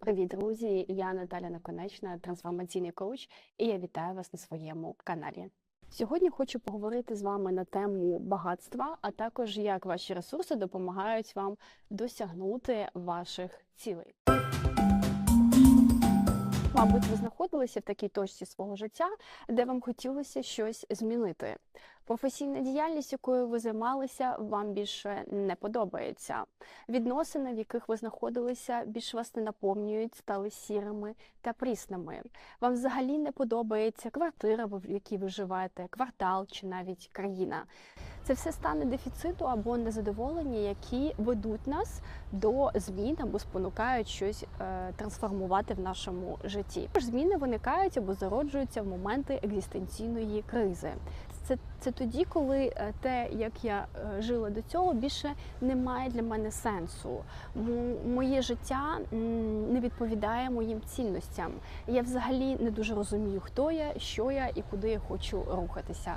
Привіт, друзі! Я Наталя Наконечна, трансформаційний коуч, і я вітаю вас на своєму каналі. Сьогодні хочу поговорити з вами на тему багатства, а також як ваші ресурси допомагають вам досягнути ваших цілей. Мабуть, ви знаходилися в такій точці свого життя, де вам хотілося щось змінити. Професійна діяльність, якою ви займалися, вам більше не подобається. Відносини, в яких ви знаходилися, більше вас не наповнюють, стали сірими та прісними. Вам взагалі не подобається квартира, в якій ви живете, квартал чи навіть країна. Це все стане дефіциту або незадоволення, які ведуть нас до змін або спонукають щось е, трансформувати в нашому житті. Тож Зміни виникають або зароджуються в моменти екзистенційної кризи. Це, це тоді, коли е, те, як я е, жила до цього, більше не має для мене сенсу. Моє життя не відповідає моїм цінностям. Я взагалі не дуже розумію, хто я, що я і куди я хочу рухатися